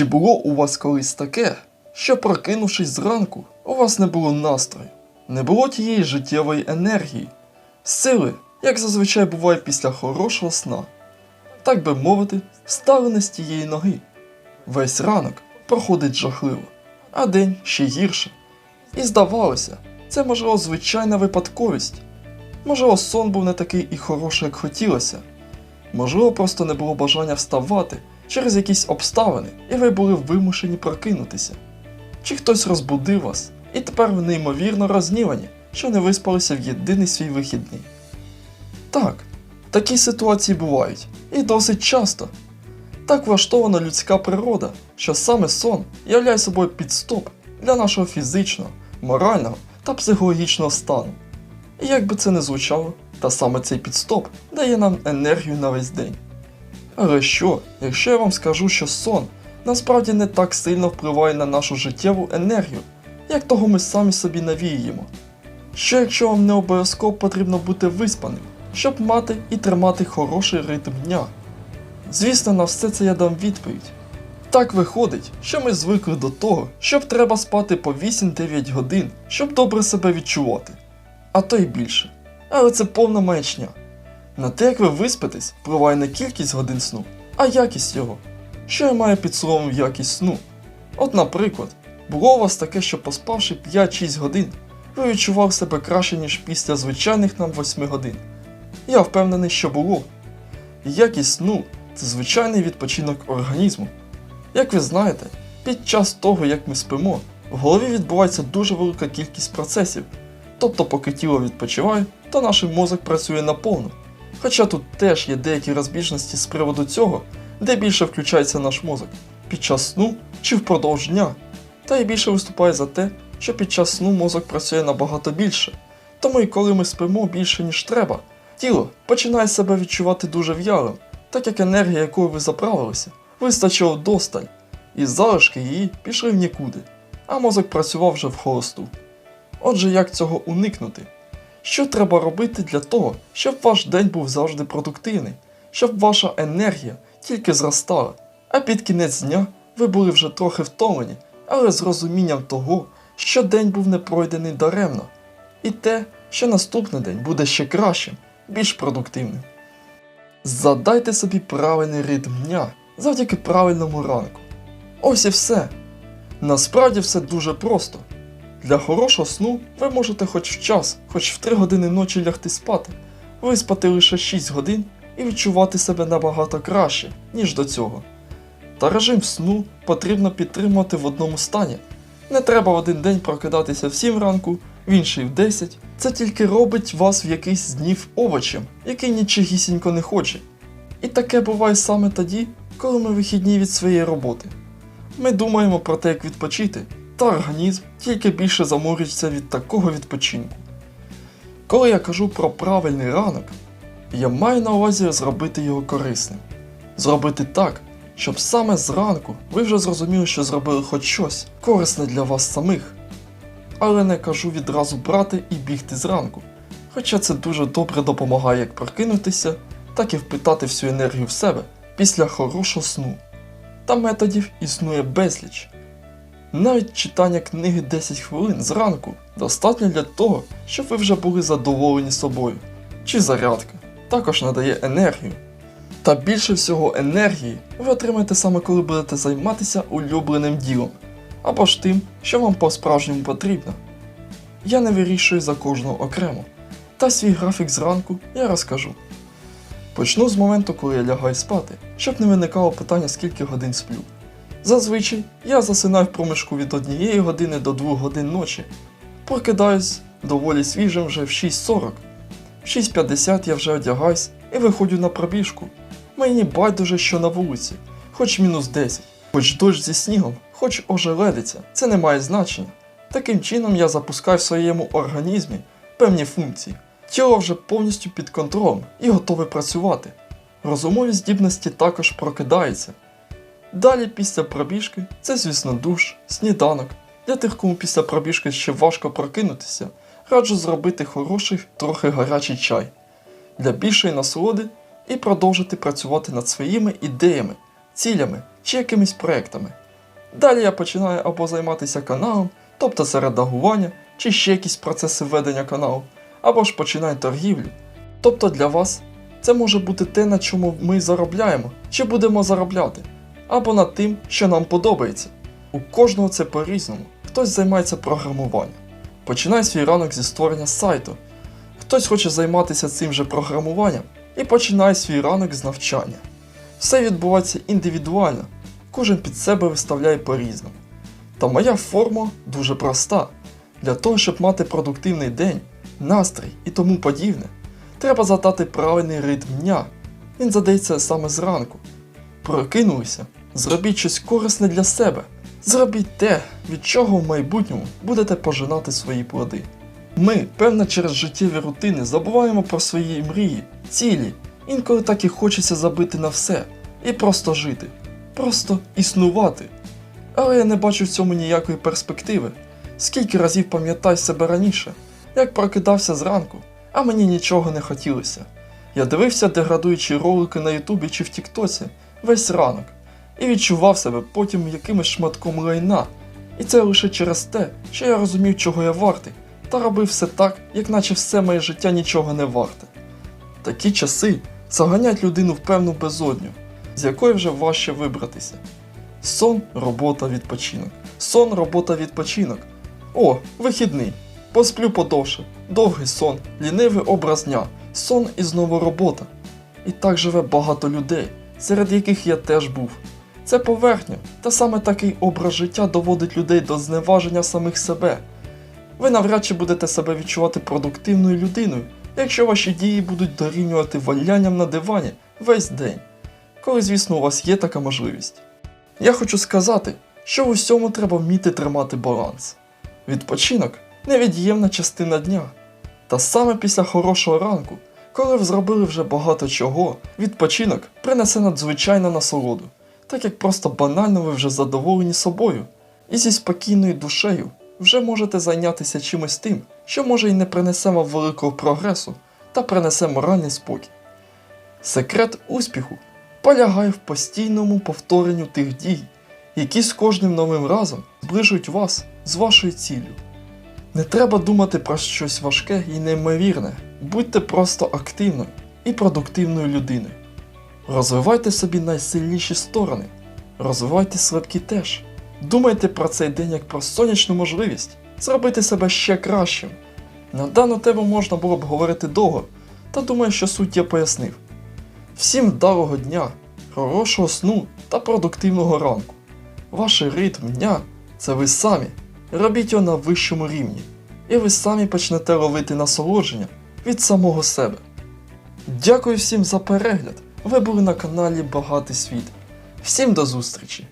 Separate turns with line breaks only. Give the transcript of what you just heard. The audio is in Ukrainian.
Чи було у вас колись таке, що прокинувшись зранку, у вас не було настрою, не було тієї життєвої енергії, сили, як зазвичай буває після хорошого сна? Так би мовити, встали не з тієї ноги. Весь ранок проходить жахливо, а день ще гірше. І здавалося, це можливо звичайна випадковість. Можливо, сон був не такий і хороший, як хотілося. Можливо, просто не було бажання вставати через якісь обставини, і ви були вимушені прокинутися. Чи хтось розбудив вас, і тепер ви неймовірно рознівані, що не виспалися в єдиний свій вихідний. Так, такі ситуації бувають, і досить часто. Так влаштована людська природа, що саме сон являє собою підстоп для нашого фізичного, морального та психологічного стану. І як би це не звучало, та саме цей підстоп дає нам енергію на весь день. Але що, якщо я вам скажу, що сон насправді не так сильно впливає на нашу життєву енергію, як того ми самі собі навіюємо? Що якщо вам не обов'язково потрібно бути виспаним, щоб мати і тримати хороший ритм дня? Звісно, на все це я дам відповідь. Так виходить, що ми звикли до того, щоб треба спати по 8-9 годин, щоб добре себе відчувати, а то й більше. Але це повна маячня. На те, як ви виспитесь, впливає не кількість годин сну, а якість його. Що я маю під словом якість сну? От, наприклад, було у вас таке, що поспавши 5-6 годин, ви відчував себе краще, ніж після звичайних нам 8 годин. Я впевнений, що було. Якість сну це звичайний відпочинок організму. Як ви знаєте, під час того, як ми спимо, в голові відбувається дуже велика кількість процесів. Тобто, поки тіло відпочиває, то наш мозок працює наповну. Хоча тут теж є деякі розбіжності з приводу цього, де більше включається наш мозок під час сну чи впродовж дня. Та й більше виступає за те, що під час сну мозок працює набагато більше. Тому і коли ми спимо більше, ніж треба, тіло починає себе відчувати дуже в'ялим, так як енергія, якою ви заправилися, вистачило досталь, і залишки її пішли в нікуди, а мозок працював вже в холосту. Отже, як цього уникнути? Що треба робити для того, щоб ваш день був завжди продуктивний, щоб ваша енергія тільки зростала, а під кінець дня ви були вже трохи втомлені, але з розумінням того, що день був не пройдений даремно, і те, що наступний день буде ще кращим, більш продуктивним. Задайте собі правильний ритм дня завдяки правильному ранку. Ось і все. Насправді все дуже просто. Для хорошого сну ви можете хоч в час, хоч в 3 години ночі лягти спати, виспати лише 6 годин і відчувати себе набагато краще, ніж до цього. Та режим сну потрібно підтримувати в одному стані. Не треба в один день прокидатися в 7 ранку, в інший в 10. Це тільки робить вас в якийсь днів овочем, який нічогісінько не хоче. І таке буває саме тоді, коли ми вихідні від своєї роботи. Ми думаємо про те, як відпочити, та організм тільки більше заморюється від такого відпочинку. Коли я кажу про правильний ранок, я маю на увазі зробити його корисним. Зробити так, щоб саме зранку ви вже зрозуміли, що зробили хоч щось корисне для вас самих. Але не кажу відразу брати і бігти зранку, хоча це дуже добре допомагає як прокинутися, так і впитати всю енергію в себе після хорошого сну. Та методів існує безліч. Навіть читання книги 10 хвилин зранку достатньо для того, щоб ви вже були задоволені собою. Чи зарядка також надає енергію. Та більше всього енергії ви отримаєте саме коли будете займатися улюбленим ділом, або ж тим, що вам по-справжньому потрібно. Я не вирішую за кожного окремо, та свій графік зранку я розкажу. Почну з моменту, коли я лягаю спати, щоб не виникало питання, скільки годин сплю. Зазвичай я засинаю в проміжку від 1 години до 2 годин ночі. Прокидаюсь доволі свіжим вже в 6.40. В 6.50 я вже одягаюсь і виходжу на пробіжку. Мені байдуже, що на вулиці, хоч мінус 10, хоч дощ зі снігом, хоч ожеледиться, це не має значення. Таким чином я запускаю в своєму організмі певні функції. Тіло вже повністю під контролем і готове працювати. Розумові здібності також прокидаються. Далі після пробіжки це, звісно, душ, сніданок. Для тих, кому після пробіжки ще важко прокинутися, раджу зробити хороший, трохи гарячий чай для більшої насолоди і продовжити працювати над своїми ідеями, цілями чи якимись проектами. Далі я починаю або займатися каналом, тобто це редагування, чи ще якісь процеси ведення каналу, або ж починаю торгівлю. Тобто для вас це може бути те, на чому ми заробляємо, чи будемо заробляти, або над тим, що нам подобається. У кожного це по-різному. Хтось займається програмуванням, починає свій ранок зі створення сайту, хтось хоче займатися цим же програмуванням і починає свій ранок з навчання. Все відбувається індивідуально, кожен під себе виставляє по-різному. Та моя форма дуже проста. Для того, щоб мати продуктивний день, настрій і тому подібне, треба задати правильний ритм дня. Він задається саме зранку. Прокинулися, зробіть щось корисне для себе. Зробіть те, від чого в майбутньому будете пожинати свої плоди. Ми, певно, через життєві рутини забуваємо про свої мрії, цілі, інколи так і хочеться забити на все і просто жити, просто існувати. Але я не бачу в цьому ніякої перспективи. Скільки разів пам'ятаю себе раніше, як прокидався зранку, а мені нічого не хотілося. Я дивився деградуючі ролики на Ютубі чи в Тіктоці весь ранок і відчував себе потім якимось шматком лайна. І це лише через те, що я розумів, чого я вартий, та робив все так, як наче все моє життя нічого не варте. Такі часи заганять людину в певну безодню, з якої вже важче вибратися. Сон, робота, відпочинок. Сон, робота, відпочинок. О, вихідний. Посплю подовше. Довгий сон, лінивий образ дня, сон і знову робота. І так живе багато людей, серед яких я теж був. Це поверхня, та саме такий образ життя доводить людей до зневаження самих себе. Ви навряд чи будете себе відчувати продуктивною людиною, якщо ваші дії будуть дорівнювати валянням на дивані весь день, коли, звісно, у вас є така можливість. Я хочу сказати, що в усьому треба вміти тримати баланс. Відпочинок невід'ємна частина дня. Та саме після хорошого ранку, коли ви зробили вже багато чого, відпочинок принесе надзвичайну насолоду, так як просто банально ви вже задоволені собою, і зі спокійною душею вже можете зайнятися чимось тим, що може і не принесе вам великого прогресу, та принесе моральний спокій. Секрет успіху полягає в постійному повторенню тих дій, які з кожним новим разом зближують вас з вашою ціллю. Не треба думати про щось важке і неймовірне, будьте просто активною і продуктивною людиною. Розвивайте собі найсильніші сторони, розвивайте слабкі теж. Думайте про цей день як про сонячну можливість зробити себе ще кращим. На дану тему можна було б говорити довго, та думаю, що суть я пояснив. Всім вдалого дня, хорошого сну та продуктивного ранку. Ваш ритм дня це ви самі. Робіть його на вищому рівні, і ви самі почнете ловити насолодження від самого себе. Дякую всім за перегляд. Ви були на каналі Багатий Світ. Всім до зустрічі!